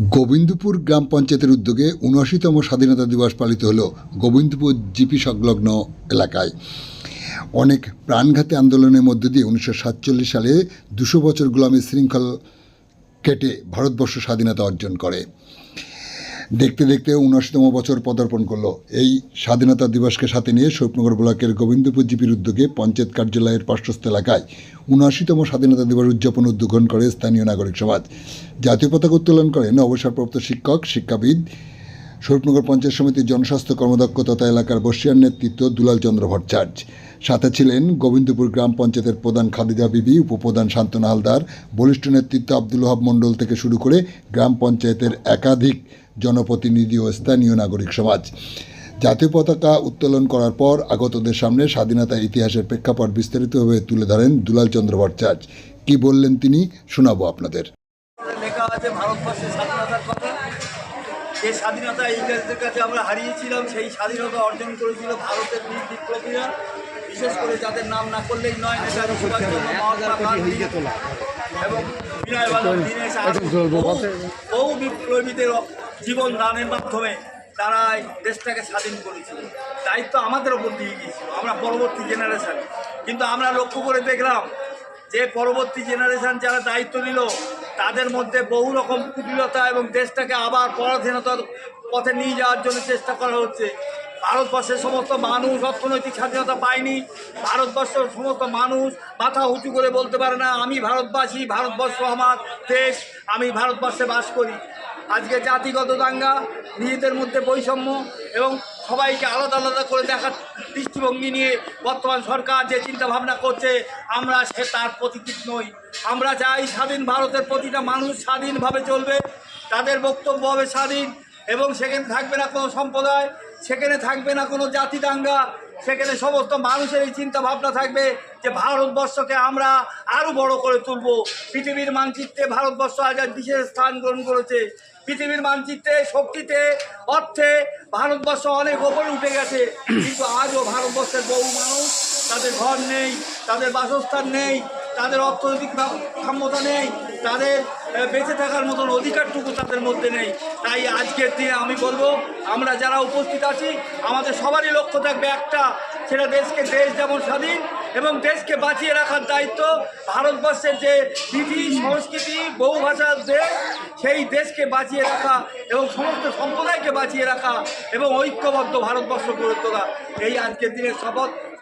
গোবিন্দপুর গ্রাম পঞ্চায়েতের উদ্যোগে উনআশিতম স্বাধীনতা দিবস পালিত হল গোবিন্দপুর জিপি সংলগ্ন এলাকায়। অনেক প্রাণঘাতী আন্দোলনের মধ্য দিয়ে উনিশশো সাতচল্লিশ সালে দুশো বছর গোলামী শৃঙ্খল কেটে ভারতবর্ষ স্বাধীনতা অর্জন করে। দেখতে দেখতে উনআশিতম বছর পদার্পণ করল। এই স্বাধীনতা দিবসকে সাথে নিয়ে স্বপ্নগর ব্লকের গোবিন্দপুর জিপির উদ্যোগে পঞ্চায়েত কার্যালয়ের পার্শ্বস্থ এলাকায় উনআশিতম স্বাধীনতা দিবস উদযাপন উদ্বোধন করে স্থানীয় নাগরিক সমাজ। জাতীয় পতাকা উত্তোলন করেন অবসরপ্রাপ্ত শিক্ষক, শিক্ষাবিদ স্বরূপনগর পঞ্চায়েত সমিতির জনস্বাস্থ্য কর্মদক্ষ তথা এলাকার বর্ষিয়ার নেতৃত্ব দুলাল চন্দ্র ভট্টাচার্য। সাথে ছিলেন গোবিন্দপুর গ্রাম পঞ্চায়েতের প্রধান খাদিজা বিবি, উপপ্রধান শান্তনা হালদার, বলিষ্ঠ নেতৃত্ব আব্দুল ওহাব মণ্ডল থেকে শুরু করে গ্রাম পঞ্চায়েতের একাধিক জনপ্রতিনিধি ও স্থানীয় নাগরিক সমাজ। জাতীয় পতাকা উত্তোলন করার পর আগতদের সামনে স্বাধীনতা ইতিহাসের প্রেক্ষাপট বিস্তারিতভাবে তুলে ধরেন দুলাল চন্দ্র ভট্টাচার্য। কি বললেন তিনি, শোনাবো আপনাদের। লেখা আছে, ভারতবর্ষের স্বাধীনতার কথা। যে স্বাধীনতা ইংরেজদের কাছে আমরা হারিয়েছিলাম, সেই স্বাধীনতা অর্জন করেছিল ভারতের বীর বিপ্লবীরা। বিশেষ করে যাদের নাম না করলেই নয় নেতাজি সুভাষচন্দ্র এবং বহু- বিপ্লবীদের জীবন দানের মাধ্যমে তারা দেশটাকে স্বাধীন করেছিল। দায়িত্ব আমাদের ওপর দিয়ে গিয়েছিল, আমরা পরবর্তী জেনারেশন কিন্তু আমরা লক্ষ্য করে দেখলাম যে পরবর্তী জেনারেশন যারা দায়িত্ব নিল, তাদের মধ্যে বহু রকম কুটিলতা এবং দেশটাকে আবার পরাধীনতার পথে নিয়ে যাওয়ার জন্য চেষ্টা করা হচ্ছে। ভারতবর্ষের সমস্ত মানুষ অর্থনৈতিক স্বাধীনতা পায়নি। ভারতবর্ষের সমস্ত মানুষ মাথা উঁচু করে বলতে পারে না, আমি ভারতবাসী, ভারতবর্ষ আমার দেশ, আমি ভারতবর্ষে বাস করি। আজকে জাতিগত দাঙ্গা, নিজেদের মধ্যে বৈষম্য এবং সবাইকে আলাদা আলাদা করে দেখার দৃষ্টিভঙ্গি নিয়ে বর্তমান সরকার যে চিন্তা ভাবনা করছে, আমরা সে তার প্রতিকৃত নই। আমরা চাই স্বাধীন ভারতের প্রতিটা মানুষ স্বাধীনভাবে চলবে, তাদের বক্তব্য হবে স্বাধীন এবং সেখানে থাকবে না কোনো সম্প্রদায়, সেখানে থাকবে না কোনো জাতি দাঙ্গা সেখানে সমস্ত মানুষের এই চিন্তা ভাবনা থাকবে যে ভারতবর্ষকে আমরা আরও বড় করে তুলব। পৃথিবীর মানচিত্রে ভারতবর্ষ আজ এক বিশেষ স্থান গ্রহণ করেছে। পৃথিবীর মানচিত্রে, শক্তিতে, অর্থে ভারতবর্ষ অনেক ওপরে উঠে গেছে। কিন্তু আজও ভারতবর্ষের বহু মানুষ তাদের ঘর নেই, তাদের বাসস্থান নেই, তাদের অর্থনৈতিক ক্ষম- ক্ষমতা নেই, তাদের বেঁচে থাকার মতন অধিকারটুকু তাদের মধ্যে নেই। তাই আজকের দিনে আমি বলব, আমরা যারা উপস্থিত আছি, আমাদের সবারই লক্ষ্য থাকবে একটা, সেটা দেশকে দেশ যেমন স্বাধীন এবং দেশকে বাঁচিয়ে রাখার দায়িত্ব ভারতবর্ষের যে বিধি সংস্কৃতি, বহু ভাষার দেশ, সেই দেশকে বাঁচিয়ে রাখা এবং সমস্ত সম্প্রদায়কে বাঁচিয়ে রাখা এবং ঐক্যবদ্ধ ভারতবর্ষ গড়ে তোলা। এই আজকের দিনের শপথ।